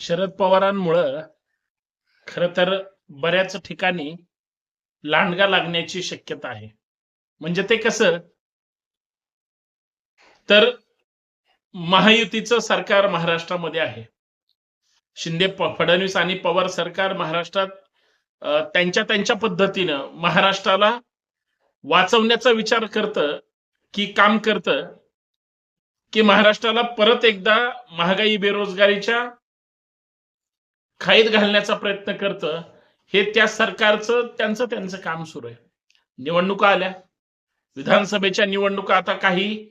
शरद पवारांमुळं खर तर बऱ्याच ठिकाणी लांडगा लागण्याची शक्यता आहे. म्हणजे ते कसं? तर महायुतीचं सरकार महाराष्ट्रामध्ये आहे. शिंदे फडणवीस आणि पवार सरकार महाराष्ट्रात त्यांच्या त्यांच्या पद्धतीनं महाराष्ट्राला वाचवण्याचा विचार करतं की काम करतं की महाराष्ट्राला परत एकदा महागाई बेरोजगारीच्या खाईत घालण्याचा प्रयत्न करतं हे त्या सरकारचं त्यांचं त्यांचं काम सुरू आहे. निवडणुका आल्या. विधानसभेच्या निवडणुका आता काही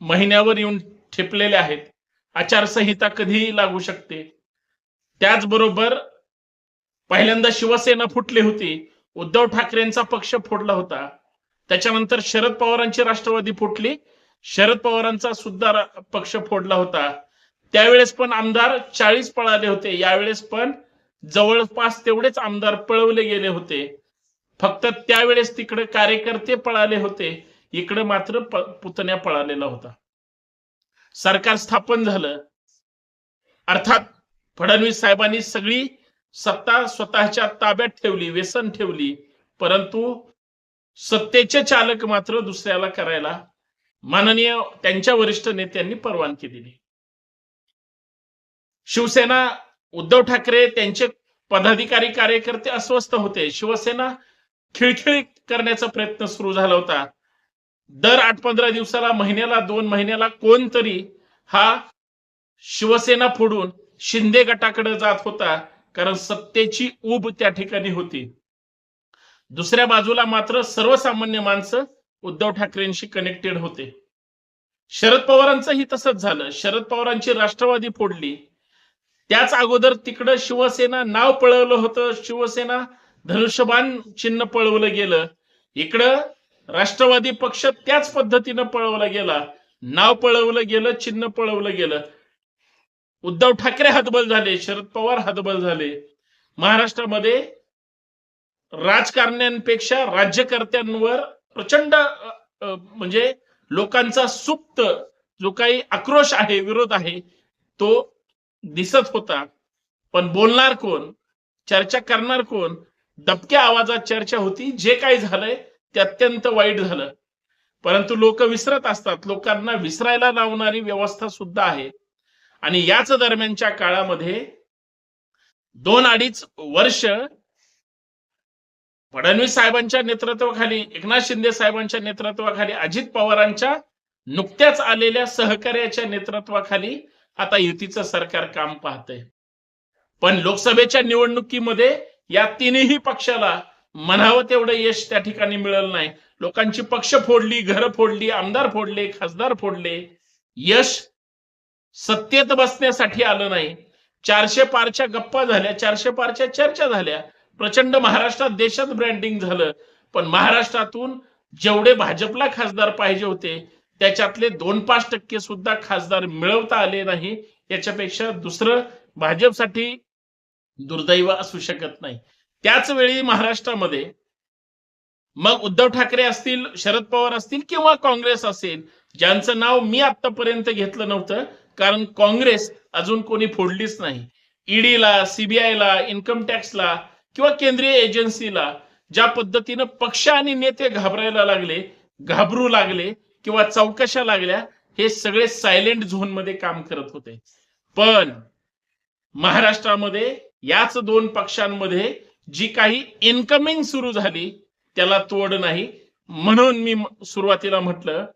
महिन्यावर येऊन ठेपलेल्या आहेत. आचारसंहिता कधीही लागू शकते. त्याचबरोबर पहिल्यांदा शिवसेना फुटली होती. उद्धव ठाकरेंचा पक्ष फोडला होता. त्याच्यानंतर शरद पवारांची राष्ट्रवादी फुटली. शरद पवारांचा सुद्धा पक्ष फोडला होता. त्यावेळेस पण आमदार चाळीस पळाले होते. यावेळेस पण जवळपास तेवढेच आमदार पळवले गेले होते. फक्त त्यावेळेस तिकडे कार्यकर्ते पळाले होते. इकडे मात्र पुतण्या पळालेला होता. सरकार स्थापन झालं. अर्थात फडणवीस साहेबांनी सगळी सत्ता स्वतःच्या ताब्यात ठेवली व्यसन ठेवली. परंतु सत्तेचे चालक मात्र दुसऱ्याला करायला माननीय त्यांच्या वरिष्ठ नेत्यांनी परवानगी दिली. शिवसेना उद्धव ठाकरे त्यांचे पदाधिकारी कार्यकर्ते अस्वस्थ होते. शिवसेना खिळखिळी करण्याचा प्रयत्न सुरू झाला होता. दर आठ पंधरा दिवसाला महिन्याला दोन महिन्याला कोणतरी हा शिवसेना फोडून शिंदे गटाकडे जात होता कारण सत्तेची ऊब त्या ठिकाणी होती. दुसऱ्या बाजूला मात्र सर्वसामान्य माणसं उद्धव ठाकरेंशी कनेक्टेड होते. शरद पवारांचंही तसंच झालं. शरद पवारांची राष्ट्रवादी फोडली. त्याच अगोदर तिकडं शिवसेना नाव पळवलं होतं. शिवसेना धनुष्यबाण चिन्ह पळवलं गेलं. इकडं राष्ट्रवादी पक्ष त्याच पद्धतीनं पळवला गेला. नाव पळवलं गेलं चिन्ह पळवलं गेलं. उद्धव ठाकरे हतबल झाले शरद पवार हतबल झाले. महाराष्ट्रामध्ये राजकारण्यांपेक्षा राज्यकर्त्यांवर प्रचंड म्हणजे लोकांचा सुप्त जो काही आक्रोश आहे विरोध आहे तो दिसत होता. पण बोलणार कोण? चर्चा करणार कोण? दबक्या आवाजात चर्चा होती. जे काही झालंय ते अत्यंत वाईट झालं. परंतु लोक विसरत असतात. लोकांना विसरायला लावणारी व्यवस्था सुद्धा आहे. आणि याच दरम्यानच्या काळामध्ये दोन अडीच वर्ष फडणवीस साहेबांच्या नेतृत्वाखाली एकनाथ शिंदे साहेबांच्या नेतृत्वाखाली अजित पवारांच्या नुकत्याच आलेल्या सहकार्याच्या नेतृत्वाखाली आता युतीचं सरकार काम पाहतंय. पण लोकसभेच्या निवडणुकीमध्ये या तिन्ही पक्षाला म्हणावं तेवढं यश त्या ठिकाणी मिळालं नाही. लोकांची पक्ष फोडली घरं फोडली आमदार फोडले खासदार फोडले. यश सत्तेत बसण्यासाठी आलं नाही. चारशे पारच्या गप्पा झाल्या चारशे पारच्या चर्चा झाल्या. प्रचंड महाराष्ट्रात देशात ब्रँडिंग झालं. पण महाराष्ट्रातून जेवढे भाजपला खासदार पाहिजे होते त्याच्यातले दोन पाच टक्के सुद्धा खासदार मिळवता आले नाही. याच्यापेक्षा दुसरं भाजपसाठी दुर्दैव असू शकत नाही. त्याच वेळी महाराष्ट्रामध्ये मग उद्धव ठाकरे असतील शरद पवार असतील किंवा काँग्रेस असेल ज्यांचं नाव मी आतापर्यंत घेतलं नव्हतं कारण काँग्रेस अजून कोणी फोडलीच नाही. ईडीला सीबीआयला इन्कम टॅक्सला किंवा केंद्रीय एजन्सीला ज्या पद्धतीनं पक्ष आणि नेते घाबरायला लागले घाबरू लागले किंवा चौकशा लागल्या हे सगळे सायलेंट झोनमध्ये काम करत होते. पण महाराष्ट्रामध्ये याच दोन पक्षांमध्ये जी काही इन्कमिंग सुरू झाली त्याला तोड नाही. म्हणून मी सुरुवातीला म्हटलं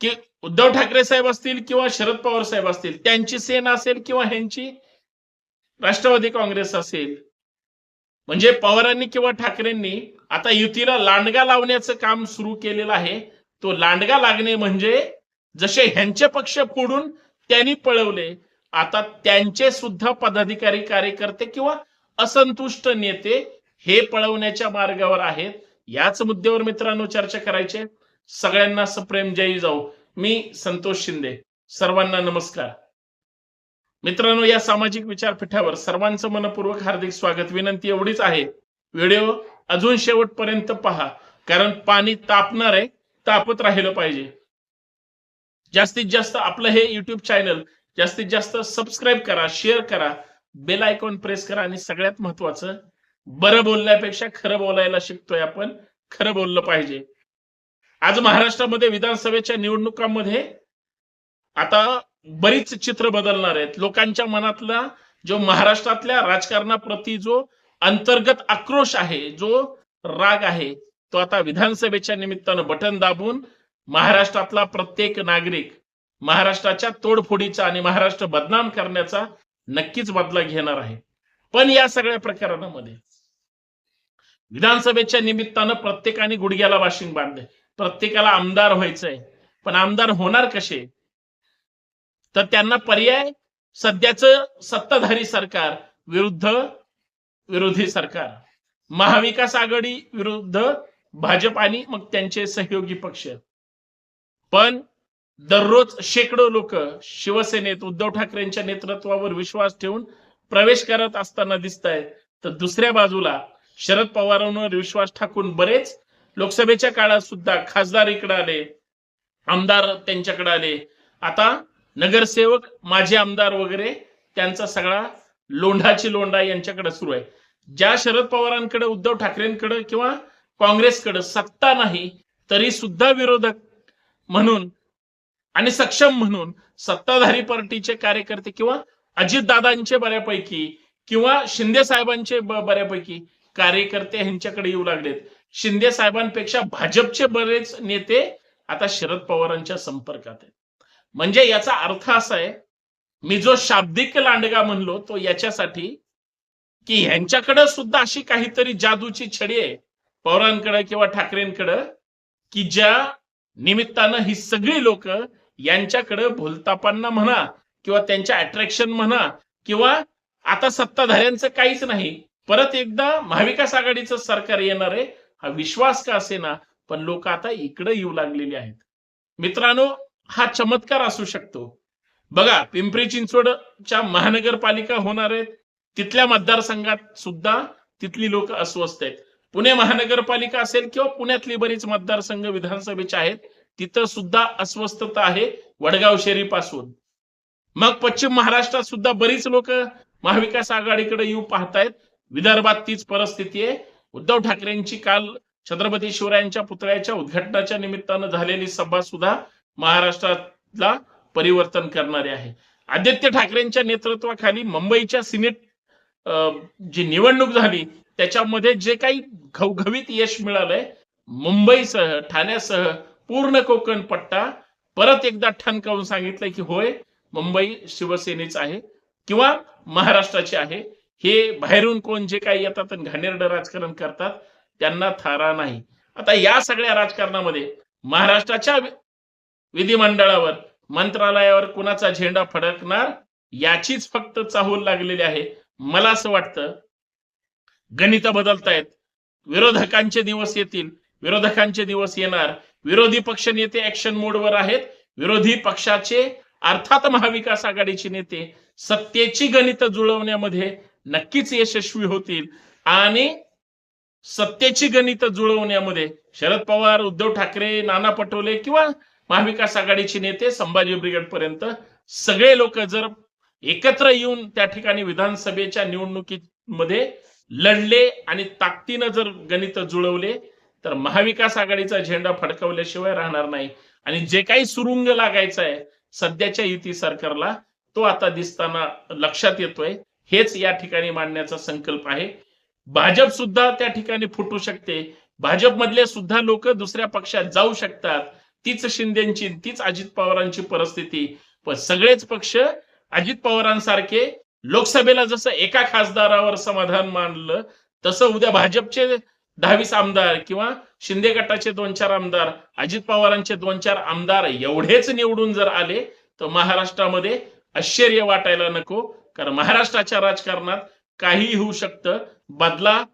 की उद्धव ठाकरे साहेब असतील किंवा शरद पवार साहेब असतील त्यांची सेना असेल किंवा ह्यांची राष्ट्रवादी काँग्रेस असेल म्हणजे पवारांनी किंवा ठाकरेंनी आता युतीला लांडगा लावण्याचं काम सुरू केलेलं आहे. तो लांडगा लागणे म्हणजे जसे ह्यांचे पक्ष फोडून त्यांनी पळवले आता त्यांचे सुद्धा पदाधिकारी कार्यकर्ते किंवा असंतुष्ट नेते हे पळवण्याच्या मार्गावर आहेत. याच मुद्द्यावर मित्रांनो चर्चा करायचे सगळ्यांना सप्रेम जयी जाऊ. मी संतोष शिंदे. सर्वांना नमस्कार. मित्रांनो या सामाजिक विचारपीठावर सर्वांचं मनपूर्वक हार्दिक स्वागत. विनंती एवढीच आहे. व्हिडिओ अजून शेवटपर्यंत पहा. कारण पाणी तापणार आहे. तापत राहिलं पाहिजे. जास्तीत जास्त आपलं हे युट्यूब चॅनल जास्तीत जास्त सबस्क्राईब करा शेअर करा बेल आयकॉन प्रेस करा आणि सगळ्यात महत्वाचं बरं बोलण्यापेक्षा खरं बोलायला शिकतोय आपण खरं बोललं पाहिजे. आज महाराष्ट्रामध्ये विधानसभेच्या निवडणुकांमध्ये आता बरीच चित्र बदलणार आहेत. लोकांच्या मनातला जो महाराष्ट्रातल्या राजकारणाप्रती जो अंतर्गत आक्रोश आहे जो राग आहे तो आता विधानसभेच्या निमित्तानं बटन दाबून महाराष्ट्रातला प्रत्येक नागरिक महाराष्ट्राच्या तोडफोडीचा आणि महाराष्ट्र बदनाम करण्याचा नक्कीच बदला घेणार आहे. पण या सगळ्या प्रकरणामध्ये विधानसभेच्या निमित्तानं प्रत्येकाने गुडघ्याला वाशिंग बांधले प्रत्येकाला आमदार व्हायचंय. पण आमदार होणार कसे? तर त्यांना पर्याय सध्याचं सत्ताधारी सरकार विरुद्ध विरोधी सरकार. महाविकास आघाडी विरुद्ध भाजप आणि मग त्यांचे सहयोगी पक्ष. पण दररोज शेकडो लोक शिवसेनेत उद्धव ठाकरेंच्या नेतृत्वावर विश्वास ठेवून प्रवेश करत असताना दिसत आहेत तर दुसऱ्या बाजूला शरद पवारांवर विश्वास ठाकून बरेच लोकसभेच्या काळात सुद्धा खासदार इकडे आले आमदार त्यांच्याकडे आले. आता नगरसेवक माजी आमदार वगैरे त्यांचा सगळा लोंढाची लोंढा यांच्याकडे सुरू आहे. ज्या शरद पवारांकडे उद्धव ठाकरेंकडे किंवा काँग्रेसकडे सत्ता नाही तरी सुद्धा विरोधक म्हणून आणि सक्षम म्हणून सत्ताधारी पार्टीचे कार्यकर्ते किंवा अजितदादांचे बऱ्यापैकी किंवा शिंदे साहेबांचे बऱ्यापैकी कार्यकर्ते ह्यांच्याकडे येऊ लागलेत. शिंदे साहेबांपेक्षा भाजपचे बरेच नेते आता शरद पवारांच्या संपर्कात आहेत. म्हणजे याचा अर्थ असा आहे मी जो शाब्दिक लांडगा म्हणलो तो याच्यासाठी की ह्यांच्याकडे सुद्धा अशी काहीतरी जादूची छडी आहे. पवारांकडे किंवा ठाकरेंकडं की ज्या निमित्तानं ही सगळी लोक यांच्याकडे भुलतापांना म्हणा किंवा त्यांच्या अट्रॅक्शन म्हणा किंवा आता सत्ताधाऱ्यांचं काहीच नाही परत एकदा महाविकास आघाडीचं सरकार येणार आहे हा विश्वास का असेना? पण लोक आता इकडे येऊ लागलेली आहेत. मित्रांनो हा चमत्कार असू शकतो. बघा पिंपरी चिंचवडच्या महानगरपालिका होणार आहेत तिथल्या मतदारसंघात सुद्धा तिथली लोक अस्वस्थ आहेत. पुणे महानगरपालिका असेल किंवा पुण्यातली बरीच मतदारसंघ विधानसभेचे आहेत तिथं सुद्धा अस्वस्थता आहे वडगाव शेरीपासून मग पश्चिम महाराष्ट्रात सुद्धा बरीच लोक महाविकास आघाडीकडे येऊ पाहतायत. विदर्भात तीच परिस्थिती आहे. उद्धव ठाकरेंची काल छत्रपती शिवरायांच्या पुतळ्याच्या उद्घाटनाच्या निमित्तानं झालेली सभा सुद्धा महाराष्ट्रातला परिवर्तन करणारी आहे. आदित्य ठाकरेंच्या नेतृत्वाखाली मुंबईच्या सिनेट जी निवडणूक झाली त्याच्यामध्ये जे काही घवघवीत यश मिळालंय. मुंबईसह ठाण्यासह पूर्ण कोकण पट्टा. परत एकदा ठणकावून सांगितलंय की होय मुंबई शिवसेनेच आहे किंवा महाराष्ट्राचे आहे. हे बाहेरून कोण जे काही येतात आणि घाणेरडं राजकारण करतात त्यांना थारा नाही. आता या सगळ्या राजकारणामध्ये महाराष्ट्राच्या विधिमंडळावर मंत्रालयावर कुणाचा झेंडा फडकणार याचीच फक्त चाहूल लागलेली आहे. मला असं वाटतं गणित बदलतायत. विरोधकांचे दिवस येतील विरोधकांचे दिवस येणार. विरोधी पक्ष नेते ऍक्शन मोडवर आहेत. विरोधी पक्षाचे अर्थात महाविकास आघाडीचे नेते सत्तेची गणित जुळवण्यामध्ये नक्कीच यशस्वी होतील. आणि सत्तेची गणित जुळवण्यामध्ये शरद पवार उद्धव ठाकरे नाना पटोले किंवा महाविकास आघाडीचे नेते संभाजी ब्रिगेड पर्यंत सगळे लोक जर एकत्र येऊन त्या ठिकाणी विधानसभेच्या निवडणुकीमध्ये लढले आणि ताकदीनं जर गणित जुळवले तर महाविकास आघाडीचा झेंडा फडकवल्याशिवाय राहणार नाही. आणि जे काही सुरुंग लागायचं आहे सध्याच्या युती सरकारला तो आता दिसताना लक्षात येतोय. हेच या ठिकाणी मांडण्याचा संकल्प आहे. भाजप सुद्धा त्या ठिकाणी फुटू शकते. भाजपमधले सुद्धा लोक दुसऱ्या पक्षात जाऊ शकतात. तीच शिंदेची तीच अजित पवारांची परिस्थिती. पण सगळेच पक्ष अजित पवारांसारखे लोकसभेला जसं एका खासदारावर समाधान मानलं तसं उद्या भाजपचे दहावीस आमदार किंवा शिंदे गटाचे दोन चार आमदार अजित पवारांचे दोन चार आमदार एवढेच निवडून जर आले तर महाराष्ट्रामध्ये आश्चर्य वाटायला नको. कारण महाराष्ट्राच्या राजकारणात काहीही होऊ शकतं. बदला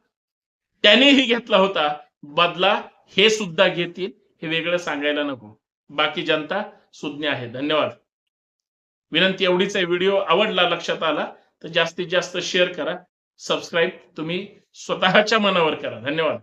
त्यानेही घेतला होता. बदला हे सुद्धा घेतील हे वेगळं सांगायला नको. बाकी जनता सुज्ञ आहे. धन्यवाद. विनंती एवढीच आहे. व्हिडिओ आवडला लक्षात आला तर जास्तीत जास्त शेअर करा. सबस्क्राईब तुम्ही स्वतःच्या मनावर करा. धन्यवाद.